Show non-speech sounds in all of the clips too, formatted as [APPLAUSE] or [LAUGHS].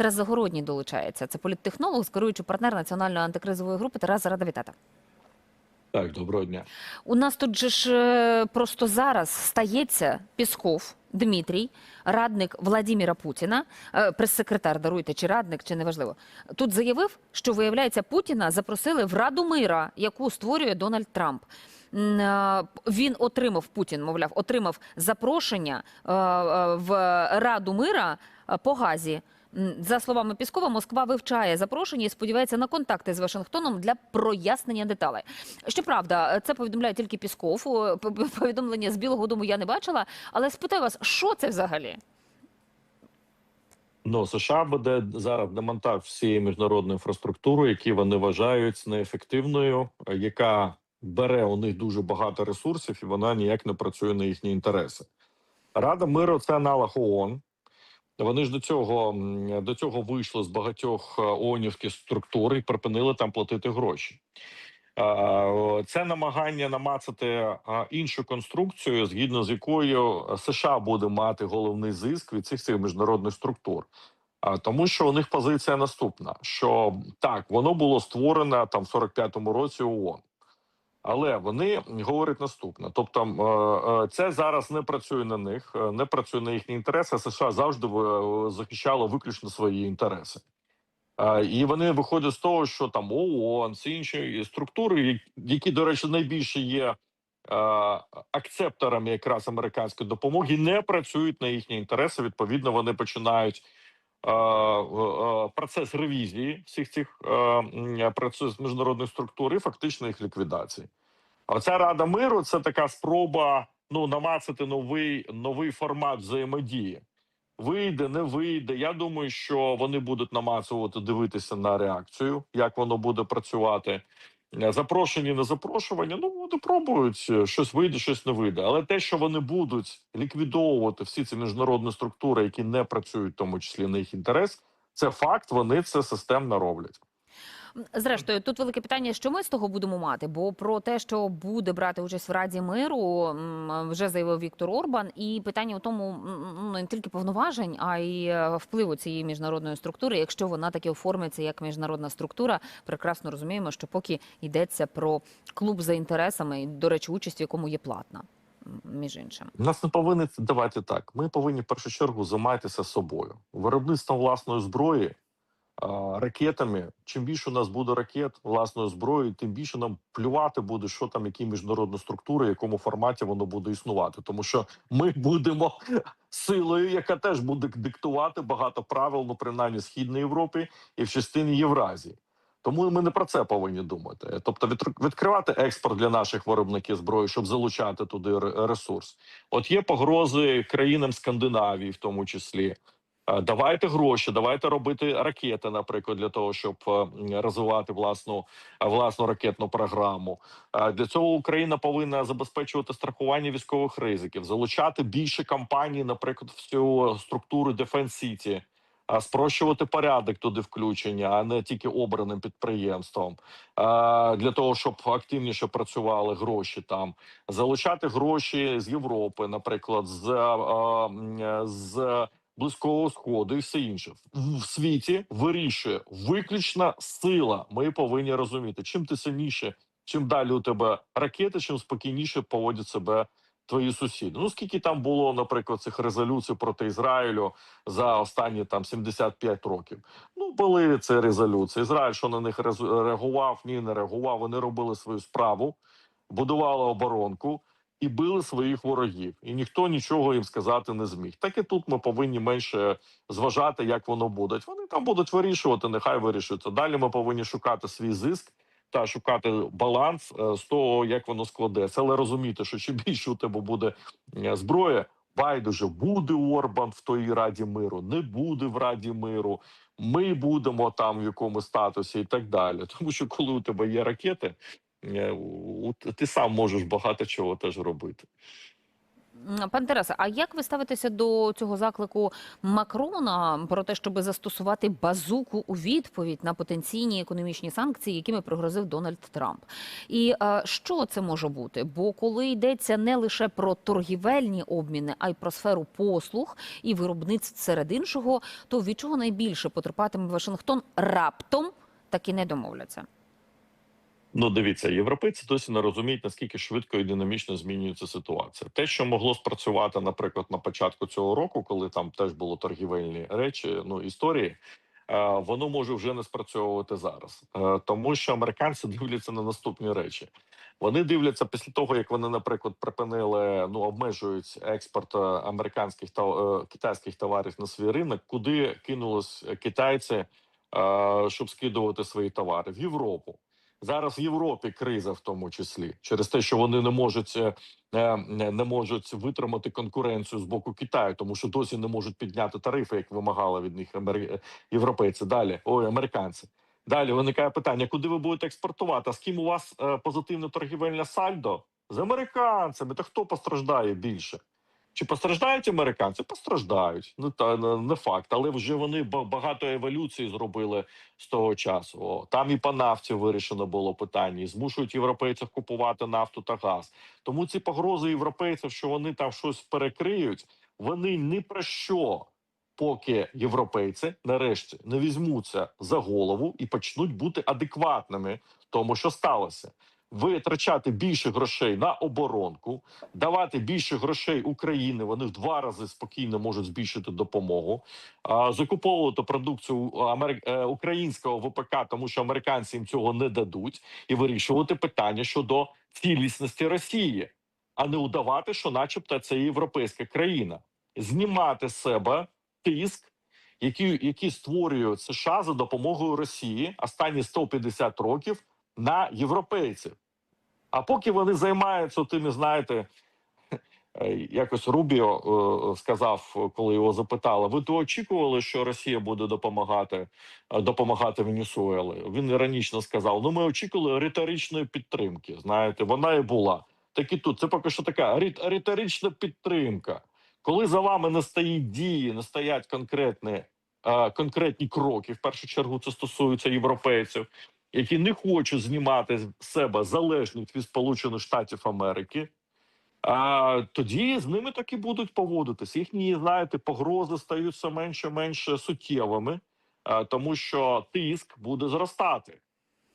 Тарас Загородній долучається. Це політтехнолог, скеруючий партнер національної антикризової групи. Тарас, рада вітати. Так, доброго дня. У нас тут же ж е, просто зараз стається Пісков Дмитрій, радник Владіміра Путіна, е, прес-секретар, даруйте, чи радник, чи неважливо. Тут заявив, що виявляється, Путіна запросили в Раду мира, яку створює Дональд Трамп. Е, Він отримав Путін, мовляв, отримав запрошення в Раду мира по Газі. За словами Піскова, Москва вивчає запрошення і сподівається на контакти з Вашингтоном для прояснення деталей. Щоправда, це повідомляє тільки Пісков. Повідомлення з Білого Дому я не бачила. Але спитаю вас, що це взагалі? Ну, США буде зараз демонтаж всієї міжнародної інфраструктури, які вони вважають неефективною, яка бере у них дуже багато ресурсів, і вона ніяк не працює на їхні інтереси. Рада миру це аналог ООН. Вони ж до цього до цього вийшли з багатьох е, ООНівських структур і припинили там платити гроші. Це намагання намацати е, іншу конструкцію, згідно з якою США буде мати головний зиск від цих цих міжнародних структур. Тому, що у них позиція наступна: що так, воно було створено там в 45-му році ООН. Але вони говорять наступне: тобто, е, е, це зараз не працює на них, е, не працює на їхні інтереси. США завжди захищало виключно свої інтереси. І вони виходять з того, що там ООН, всі інші структури, які, до речі, найбільше є акцепторами якраз американської допомоги, не працюють на їхні інтереси. Відповідно, вони починають процес ревізії всіх цих процес міжнародних структур і фактично їх ліквідації. А Оця рада миру це така спроба ну намацати новий новий формат взаємодії. Вийде, не вийде. Я думаю, що вони будуть намацувати дивитися на реакцію, як воно буде працювати. Е, Запрошені, на запрошування. Ну вони пробують е, щось вийде, щось не вийде. Але те, що вони будуть ліквідовувати всі ці міжнародні структури, які не працюють, в тому числі на їх інтерес, це факт. Вони це системно роблять. Зрештою, тут велике питання, що ми з того будемо мати. Бо про те, що буде брати участь в Раді миру, вже заявив Віктор Орбан. І питання у тому ну, не тільки повноважень, а й е, впливу цієї міжнародної структури. Якщо вона таки оформиться як міжнародна структура, прекрасно розуміємо, що поки йдеться про клуб за інтересами, до речі, участь в якому є платна, між іншим. Нас не повинні давати так. Ми повинні в першу чергу займатися собою, виробництвом власної зброї, ракетами. Чим більше у нас буде ракет власної зброї, тим більше нам плювати буде, що там, які міжнародні структури, в якому форматі воно буде існувати. Тому що ми [LAUGHS] будемо силою, яка теж буде диктувати багато правил, ну принаймні в східній Європі і в частині Євразії. Тому ми не про це повинні думати. Тобто, відкр- відкривати експорт для наших виробників зброї, щоб залучати туди ресурс. От є погрози країнам Скандинавії, в тому числі. Е, Давайте гроші, давайте робити ракети, наприклад, для того, щоб е, розвивати власну е, власну ракетну програму. Для цього Україна повинна забезпечувати страхування військових ризиків, залучати більше компаній, наприклад, в цю структуру Defense City, спрощувати порядок туди включення, а не тільки обраним підприємством, для того, щоб активніше працювали гроші там, залучати гроші з Європи, наприклад, з, з близького сходу і все інше в світі вирішує виключна сила. Ми повинні розуміти, чим ти сильніше, чим далі у тебе ракети, чим спокійніше поводять себе твої сусіди. Ну скільки там було, наприклад, цих резолюцій проти Ізраїлю за останні там 75 років. Ну були ці резолюції. Ізраїль, що на них реагував, ні, не реагував. Вони робили свою справу, будували оборонку і били своїх ворогів, і ніхто нічого їм сказати не зміг. Так і тут ми повинні менше зважати, як воно буде. Вони там будуть вирішувати, нехай вирішується. Далі ми повинні шукати свій зиск та шукати баланс е, з того, як воно складеться. Але розуміти, що чим більше у тебе буде е, зброя, байдуже буде Орбан в той Раді миру, не буде в Раді миру. Ми будемо там в якому статусі і так далі. Тому що коли у тебе є ракети, ти сам можеш багато чого теж робити. Пан Тарасе, а як ви ставитеся до цього заклику Макрона про те, щоб застосувати базуку у відповідь на потенційні економічні санкції, якими пригрозив Дональд Трамп? І е, що це може бути? Бо коли йдеться не лише про торгівельні обміни, а й про сферу послуг і виробництв серед іншого, то від чого найбільше потерпатиме Вашингтон раптом таки не домовляться? Ну, дивіться, європейці досі не розуміють, наскільки швидко і динамічно змінюється ситуація. Те, що могло спрацювати, наприклад, на початку цього року, коли там теж було торгівельні речі, ну історії, е, воно може вже не спрацьовувати зараз, Е, тому що американці [LAUGHS] дивляться на наступні речі. Вони дивляться після того, як вони, наприклад, припинили ну обмежують експорт е, американських та китайських товарів на свій ринок, куди кинулись китайці, щоб скидувати свої товари в Європу. Зараз в Європі криза, в тому числі, через те, що вони не можуть е, е, не можуть витримати конкуренцію з боку Китаю, тому що досі не можуть підняти тарифи, як вимагали від них е, європейці. Далі ой, американці. Далі виникає питання: куди ви будете експортувати? А з ким у вас позитивне торгівельне сальдо? З американцями. Та хто постраждає більше? Чи постраждають американці? Постраждають. Ну та не- факт, але вже вони багато еволюції зробили з того часу. О, там і по нафті вирішено було питання, і змушують європейців купувати нафту та газ. Тому ці погрози європейців, що вони там щось перекриють, вони ні про що, поки європейці нарешті не візьмуться за голову і почнуть бути адекватними тому, що сталося. Витрачати більше грошей на оборонку, давати більше грошей Україні. Вони в два рази спокійно можуть збільшити допомогу, закуповувати продукцію е, українського ВПК, тому що американці їм цього не дадуть, і вирішувати питання щодо цілісності Росії, а не удавати, що, начебто, це європейська країна, знімати з себе тиск, який, який створює США за допомогою Росії останні 150 років на європейців. А поки вони займаються тими, знаєте, [LAUGHS] якось Рубіо е, сказав, коли його запитали: ви то очікували, що Росія буде допомагати е, допомагати Венесуелі? Він іронічно сказав: Ну, ми очікували риторичної підтримки. Знаєте, вона і була. Так і тут це поки що така рит- риторична підтримка. Коли за вами не стоїть дії, не стоять конкретні, е, конкретні кроки. В першу чергу це стосується європейців, які не хочуть знімати з себе залежність від Сполучених Штатів Америки. А тоді з ними так і будуть поводитись. Їхні, знаєте, погрози стають все менше менше суттєвими, тому що тиск буде зростати,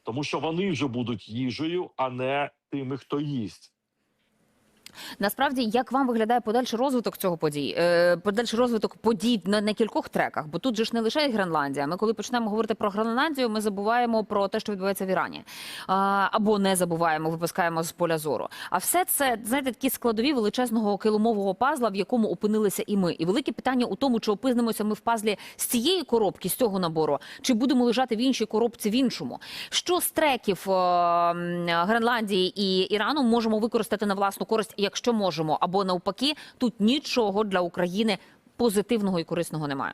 тому що вони вже будуть їжею, а не тими, хто їсть. Насправді, як вам виглядає подальший розвиток цього подій? Е, подальший розвиток подій на, на кількох треках, бо тут же ж не лише Гренландія. Ми коли почнемо говорити про Гренландію, ми забуваємо про те, що відбувається в Ірані, або не забуваємо, випускаємо з поля зору. А все це знаєте, такі складові величезного килимового пазла, в якому опинилися і ми. І велике питання у тому, чи опинимося ми в пазлі з цієї коробки, з цього набору, чи будемо лежати в іншій коробці в іншому. Що з треків е, Гренландії і Ірану можемо використати на власну користь, якщо можемо, або навпаки, тут нічого для України позитивного і корисного немає.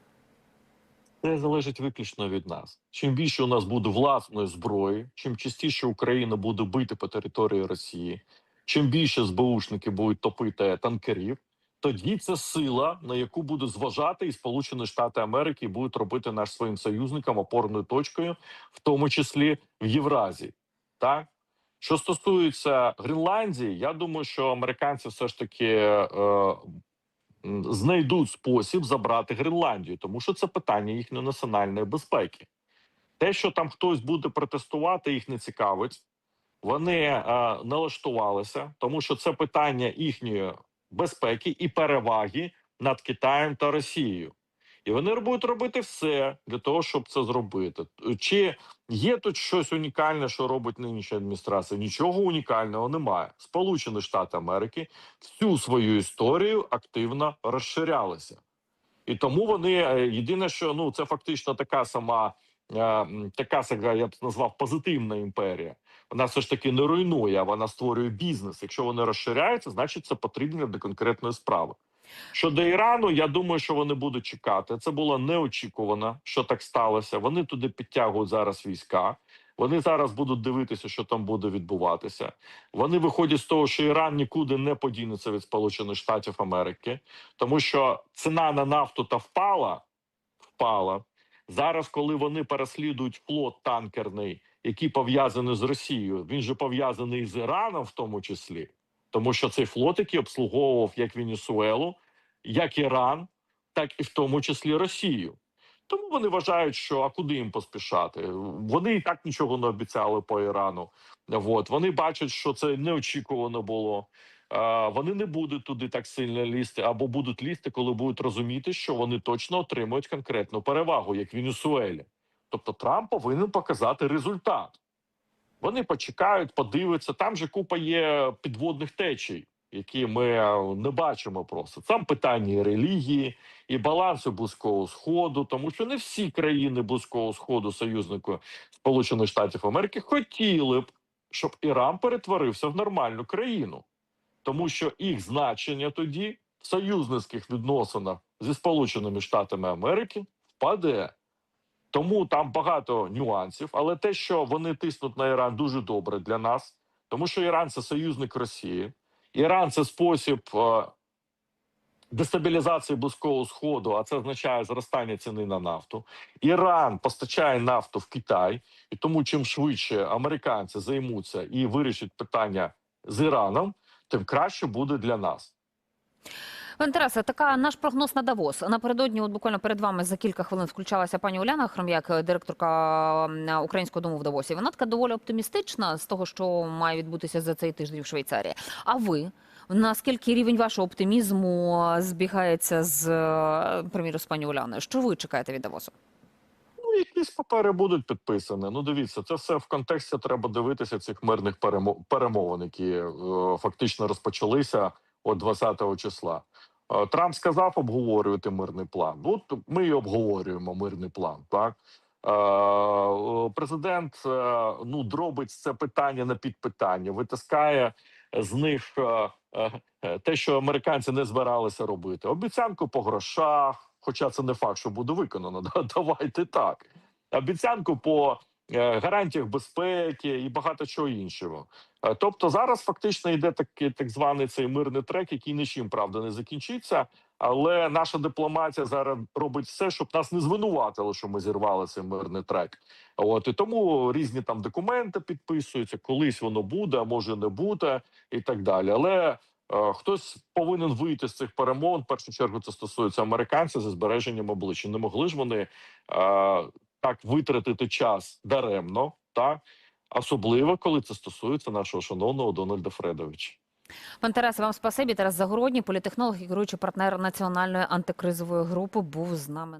Це залежить виключно від нас. Чим більше у нас буде власної зброї, чим частіше Україна буде бити по території Росії, чим більше СБУшники будуть топити танкерів, тоді це сила, на яку будуть зважати і Сполучені Штати Америки і будуть робити наш своїм союзникам опорною точкою, в тому числі в Євразії. Так що стосується Гренландії, я думаю, що американці все ж таки е, знайдуть спосіб забрати Гренландію, тому що це питання їхньої національної безпеки. Те, що там хтось буде протестувати, їх не цікавить. Вони е, налаштувалися, тому що це питання їхньої безпеки і переваги над Китаєм та Росією. І вони будуть робити все для того, щоб це зробити. Чи є тут щось унікальне, що робить нинішня адміністрація? Нічого унікального немає. Сполучені Штати Америки всю свою історію активно розширялися. І тому вони е, єдине, що ну це фактично така сама, е, така я б назвав позитивна імперія. Вона все ж таки не руйнує, а вона створює бізнес. Якщо вони розширяються, значить це потрібно для конкретної справи. Щодо Ірану, я думаю, що вони будуть чекати. Це було неочікувано, що так сталося. Вони туди підтягують зараз війська. Вони зараз будуть дивитися, що там буде відбуватися. Вони виходять з того, що Іран нікуди не подінеться від Сполучених Штатів Америки, тому що ціна на нафту та впала. Впала зараз, коли вони переслідують флот танкерний, який пов'язаний з Росією. Він же пов'язаний з Іраном, в тому числі, тому що цей флот, який обслуговував як Венесуелу, як Іран, так і в тому числі Росію. Тому вони вважають, що а куди їм поспішати? Вони і так нічого не обіцяли по Ірану. От вони бачать, що це неочікувано було. Вони не будуть туди так сильно лізти, або будуть лізти, коли будуть розуміти, що вони точно отримують конкретну перевагу, як Венесуелі. Тобто Трамп повинен показати результат. Вони почекають, подивляться. Там же купа є підводних течій, які ми е, не бачимо просто. Там питання релігії, і балансу близького сходу, тому що не всі країни близького сходу, союзники Сполучених Штатів Америки, хотіли б, щоб Іран перетворився в нормальну країну, тому що їх значення тоді в союзницьких відносинах зі Сполученими Штатами Америки впаде. Тому там багато нюансів, але те, що вони тиснуть на Іран, дуже добре для нас, тому що Іран це союзник Росії, Іран це спосіб е, дестабілізації близького сходу, а це означає зростання ціни на нафту. Іран постачає нафту в Китай, і тому чим швидше американці займуться і вирішать питання з Іраном, тим краще буде для нас. Пане Тарасе, така наш прогноз на Давос. Напередодні, от буквально перед вами за кілька хвилин включалася пані Уляна Хром'як, директорка Українського дому в Давосі. Вона така доволі оптимістична з того, що має відбутися за цей тиждень в Швейцарії. А ви? Наскільки рівень вашого оптимізму збігається з е, приміру з пані Уляною? Що ви чекаєте від Давосу? Ну, якісь папери будуть підписані. Ну, дивіться, це все в контексті треба дивитися цих мирних перемо- перемовин, які е, фактично розпочалися от 20 числа. Е, Трамп сказав обговорювати мирний план. Ну, От ми і обговорюємо мирний план. Так Е, президент е, ну дробить це питання на підпитання, витискає з них те, що американці не збиралися робити. Обіцянку по грошах, хоча це не факт, що буде виконано. [LAUGHS] Давайте так. Обіцянку по гарантіях безпеки і багато чого іншого. Е, Тобто зараз фактично йде такий так званий цей мирний трек, який нічим правда не закінчиться. Але наша дипломатія зараз робить все, щоб нас не звинуватили, що ми зірвали цей мирний трек. От і тому різні там документи підписуються, колись воно буде, а може не буде, і так далі. Але е, хтось повинен вийти з цих перемовин. В першу чергу це стосується американців зі збереженням обличчя. Не могли ж вони е, так витратити час даремно, та особливо коли це стосується нашого шановного Дональда Фредовича. Пан Тарас, вам спасибі. Тарас Загородній, політехнолог і керуючий партнер національної антикризової групи, був з нами.